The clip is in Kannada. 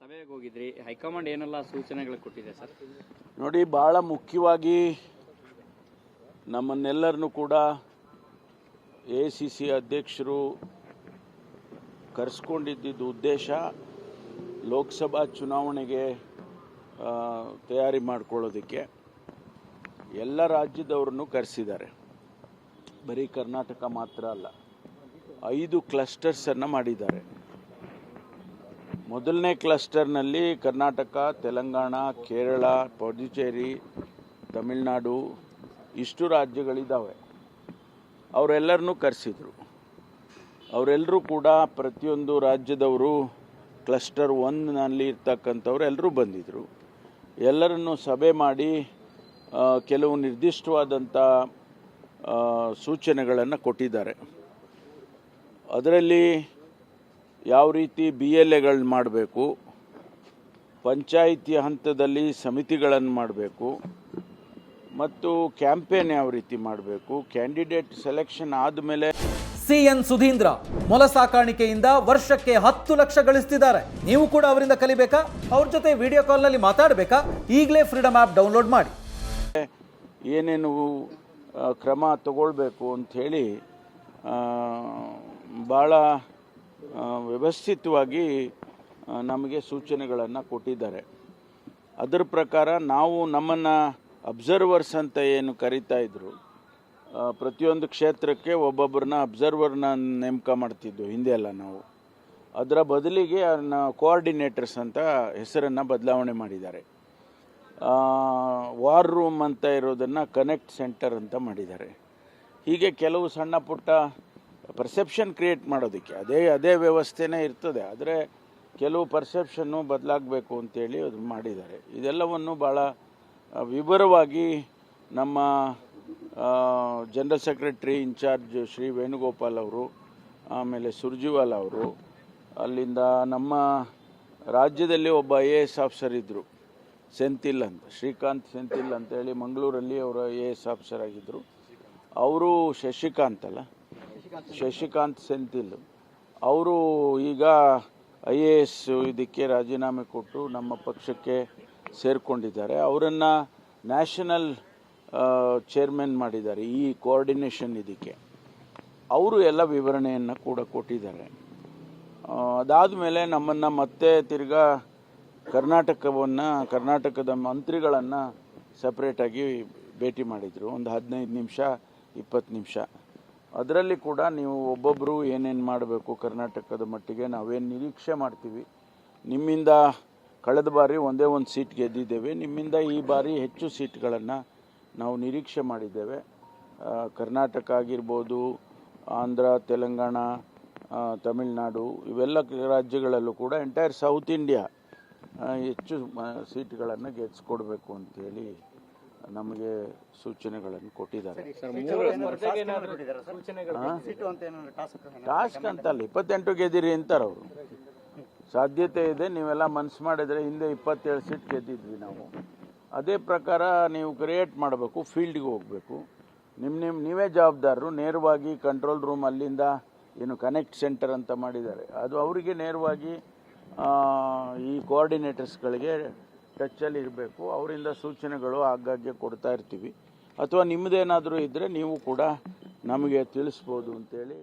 ಸಭೆಗೆ ಹೋಗಿದ್ರಿ, ಹೈಕಮಾಂಡ್ ಏನೆಲ್ಲ ಸೂಚನೆಗಳು ಕೊಟ್ಟಿದೆ ಸರ್? ನೋಡಿ, ಬಹಳ ಮುಖ್ಯವಾಗಿ ನಮ್ಮನ್ನೆಲ್ಲರನ್ನು ಕೂಡ ಎ ಸಿ ಸಿ ಅಧ್ಯಕ್ಷರು ಕರೆಸ್ಕೊಂಡಿದ್ದಿದ್ದು ಉದ್ದೇಶ ಲೋಕಸಭಾ ಚುನಾವಣೆಗೆ ತಯಾರಿ ಮಾಡ್ಕೊಳ್ಳೋದಕ್ಕೆ ಎಲ್ಲ ರಾಜ್ಯದವ್ರನ್ನು ಕರೆಸಿದ್ದಾರೆ. ಬರೀ ಕರ್ನಾಟಕ ಮಾತ್ರ ಅಲ್ಲ, ಐದು ಕ್ಲಸ್ಟರ್ಸನ್ನು ಮಾಡಿದ್ದಾರೆ. ಮೊದಲನೇ ಕ್ಲಸ್ಟರ್ನಲ್ಲಿ ಕರ್ನಾಟಕ, ತೆಲಂಗಾಣ, ಕೇರಳ, ಪುದುಚೇರಿ, ತಮಿಳುನಾಡು ಇಷ್ಟು ರಾಜ್ಯಗಳಿದ್ದಾವೆ. ಅವರೆಲ್ಲರನ್ನೂ ಕರೆಸಿದರು. ಅವರೆಲ್ಲರೂ ಕೂಡ ಪ್ರತಿಯೊಂದು ರಾಜ್ಯದವರು ಕ್ಲಸ್ಟರ್ ಒನ್ನಲ್ಲಿ ಇರ್ತಕ್ಕಂಥವ್ರು ಎಲ್ಲರೂ ಬಂದಿದ್ದರು ಎಲ್ಲರನ್ನು ಸಭೆ ಮಾಡಿ ಕೆಲವು ನಿರ್ದಿಷ್ಟವಾದಂಥ ಸೂಚನೆಗಳನ್ನು ಕೊಟ್ಟಿದ್ದಾರೆ. ಅದರಲ್ಲಿ ಯಾವ ರೀತಿ ಬಿ ಎಲ್ ಎಗಳನ್ನ ಮಾಡಬೇಕು ಪಂಚಾಯಿತಿ ಹಂತದಲ್ಲಿ ಸಮಿತಿಗಳನ್ನು ಮಾಡಬೇಕು ಮತ್ತು ಕ್ಯಾಂಪೇನ್ ಯಾವ ರೀತಿ ಮಾಡಬೇಕು ಕ್ಯಾಂಡಿಡೇಟ್ ಸೆಲೆಕ್ಷನ್ ಆದಮೇಲೆ ಸಿಎನ್ ಸುಧೀಂದ್ರ ಮೊಲ ಸಾಕಾಣಿಕೆಯಿಂದ ವರ್ಷಕ್ಕೆ ಹತ್ತು ಲಕ್ಷ ಗಳಿಸ್ತಿದ್ದಾರೆ. ನೀವು ಕೂಡ ಅವರಿಂದ ಕಲಿಬೇಕಾ? ಅವ್ರ ಜೊತೆ ವಿಡಿಯೋ ಕಾಲ್ನಲ್ಲಿ ಮಾತಾಡಬೇಕಾ? ಈಗಲೇ ಫ್ರೀಡಮ್ ಆ್ಯಪ್ ಡೌನ್ಲೋಡ್ ಮಾಡಿ. ಏನೇನು ಕ್ರಮ ತಗೊಳ್ಬೇಕು ಅಂಥೇಳಿ ಭಾಳ ವ್ಯವಸ್ಥಿತವಾಗಿ ನಮಗೆ ಸೂಚನೆಗಳನ್ನು ಕೊಟ್ಟಿದ್ದಾರೆ. ಅದರ ಪ್ರಕಾರ ನಾವು ನಮ್ಮನ್ನು ಅಬ್ಸರ್ವರ್ಸ್ ಅಂತ ಏನು ಕರಿತಾ ಇದ್ರು ಪ್ರತಿಯೊಂದು ಕ್ಷೇತ್ರಕ್ಕೆ ಒಬ್ಬೊಬ್ಬರನ್ನ ಅಬ್ಸರ್ವರ್ನ ನೇಮಕ ಮಾಡ್ತಿದ್ವು, ಹಿಂದೆ ಎಲ್ಲ ನಾವು. ಅದರ ಬದಲಿಗೆ ಕೋಆರ್ಡಿನೇಟರ್ಸ್ ಅಂತ ಹೆಸರನ್ನು ಬದಲಾವಣೆ ಮಾಡಿದ್ದಾರೆ. ವಾರ್ ರೂಮ್ ಅಂತ ಇರೋದನ್ನು ಕನೆಕ್ಟ್ ಸೆಂಟರ್ ಅಂತ ಮಾಡಿದ್ದಾರೆ. ಹೀಗೆ ಕೆಲವು ಸಣ್ಣ ಪುಟ್ಟ ಪರ್ಸೆಪ್ಷನ್ ಕ್ರಿಯೇಟ್ ಮಾಡೋದಕ್ಕೆ. ಅದೇ ಅದೇ ವ್ಯವಸ್ಥೆನೇ ಇರ್ತದೆ. ಆದರೆ ಕೆಲವು ಪರ್ಸೆಪ್ಷನ್ನು ಬದಲಾಗಬೇಕು ಅಂತೇಳಿ ಅದು ಮಾಡಿದ್ದಾರೆ. ಇದೆಲ್ಲವನ್ನು ಭಾಳ ವಿವರವಾಗಿ ನಮ್ಮ general secretary in charge Shri Venugopal ಅವರು, ಆಮೇಲೆ ಸುರ್ಜಿವಾಲ್ ಅವರು, ಅಲ್ಲಿಂದ ನಮ್ಮ ರಾಜ್ಯದಲ್ಲಿ ಒಬ್ಬ ಐ ಎ ಎಸ್ ಆಫೀಸರ್ ಇದ್ದರು ಸೆಂಥಿಲ್ ಅಂತ, ಶ್ರೀಕಾಂತ್ ಸೆಂಥಿಲ್ ಅಂತೇಳಿ ಮಂಗಳೂರಲ್ಲಿ ಅವರು ಐ ಎ ಎಸ್ ಆಫೀಸರ್ ಆಗಿದ್ದರು ಅವರು ಶಶಿಕಾಂತ್ ಅಲ್ಲ ಶಶಿಕಾಂತ್ ಸೆಂಥಿಲ್. ಅವರು ಈಗ ಐ ಎ ಎಸ್ ಇದಕ್ಕೆ ರಾಜೀನಾಮೆ ಕೊಟ್ಟು ನಮ್ಮ ಪಕ್ಷಕ್ಕೆ ಸೇರಿಕೊಂಡಿದ್ದಾರೆ. ಅವರನ್ನು ನ್ಯಾಷನಲ್ ಚೇರ್ಮನ್ ಮಾಡಿದ್ದಾರೆ ಈ ಕೋಆರ್ಡಿನೇಷನ್ ಇದಕ್ಕೆ. ಅವರು ಎಲ್ಲ ವಿವರಣೆಯನ್ನು ಕೂಡ ಕೊಟ್ಟಿದ್ದಾರೆ. ಅದಾದ ಮೇಲೆ ನಮ್ಮನ್ನು ಮತ್ತೆ ತಿರ್ಗಾ ಕರ್ನಾಟಕವನ್ನು, ಕರ್ನಾಟಕದ ಮಂತ್ರಿಗಳನ್ನು ಸಪ್ರೇಟಾಗಿ ಭೇಟಿ ಮಾಡಿದರು. ಒಂದು ಹದಿನೈದು ನಿಮಿಷ, ಇಪ್ಪತ್ತು ನಿಮಿಷ. ಅದರಲ್ಲಿ ಕೂಡ ನೀವು ಒಬ್ಬೊಬ್ಬರು ಏನೇನು ಮಾಡಬೇಕು ಕರ್ನಾಟಕದ ಮಟ್ಟಿಗೆ ನಾವೇನು ನಿರೀಕ್ಷೆ ಮಾಡ್ತೀವಿ. ನಿಮ್ಮಿಂದ ಕಳೆದ ಬಾರಿ ಒಂದೇ ಒಂದು ಸೀಟ್ ಗೆದ್ದಿದ್ದೇವೆ. ನಿಮ್ಮಿಂದ ಈ ಬಾರಿ ಹೆಚ್ಚು ಸೀಟ್ಗಳನ್ನು ನಾವು ನಿರೀಕ್ಷೆ ಮಾಡಿದ್ದೇವೆ. ಕರ್ನಾಟಕ ಆಗಿರ್ಬೋದು, ಆಂಧ್ರ, ತೆಲಂಗಾಣ ತಮಿಳುನಾಡು ಇವೆಲ್ಲ ರಾಜ್ಯಗಳಲ್ಲೂ ಕೂಡ ಎಂಟೈರ್ ಸೌತ್ ಇಂಡಿಯಾ ಹೆಚ್ಚು ಸೀಟ್ಗಳನ್ನು ಗೆದ್ಸ್ಕೊಡ್ಬೇಕು ಅಂತೇಳಿ ನಮಗೆ ಸೂಚನೆಗಳನ್ನು ಕೊಟ್ಟಿದ್ದಾರೆ. ಟಾಸ್ಕ್ ಅಂತಲ್ಲ ಇಪ್ಪತ್ತೆಂಟು ಗೆದ್ದಿರಿ ಅಂತಾರೆ ಅವರು. ಸಾಧ್ಯತೆ ಇದೆ ನೀವೆಲ್ಲ ಮನ್ಸು ಮಾಡಿದರೆ ಹಿಂದೆ ಇಪ್ಪತ್ತೇಳು ಸೀಟ್ ಗೆದ್ದಿದ್ವಿ ನಾವು. ಅದೇ ಪ್ರಕಾರ ನೀವು ಕ್ರಿಯೇಟ್ ಮಾಡಬೇಕು ಫೀಲ್ಡ್ಗೆ ಹೋಗಬೇಕು. ನಿಮ್ಮ ನಿಮ್ಮ ನೀವೇ ಜವಾಬ್ದಾರರು ನೇರವಾಗಿ ಕಂಟ್ರೋಲ್ ರೂಮ್ ಅಲ್ಲಿಂದ ಏನು ಕನೆಕ್ಟ್ ಸೆಂಟರ್ ಅಂತ ಮಾಡಿದ್ದಾರೆ. ಅದು ಅವರಿಗೆ ನೇರವಾಗಿ ಈ ಕೋಆರ್ಡಿನೇಟರ್ಸ್ಗಳಿಗೆ ಟಚ್ಚಲ್ಲಿ ಇರಬೇಕು ಅವರಿಂದ ಸೂಚನೆಗಳು ಆಗಾಗ್ಗೆ ಕೊಡ್ತಾ ಇರ್ತೀವಿ. ಅಥವಾ ನಿಮ್ಮದೇನಾದರೂ ಇದ್ದರೆ ನೀವು ಕೂಡ ನಮಗೆ ತಿಳಿಸ್ಬೋದು ಅಂತೇಳಿ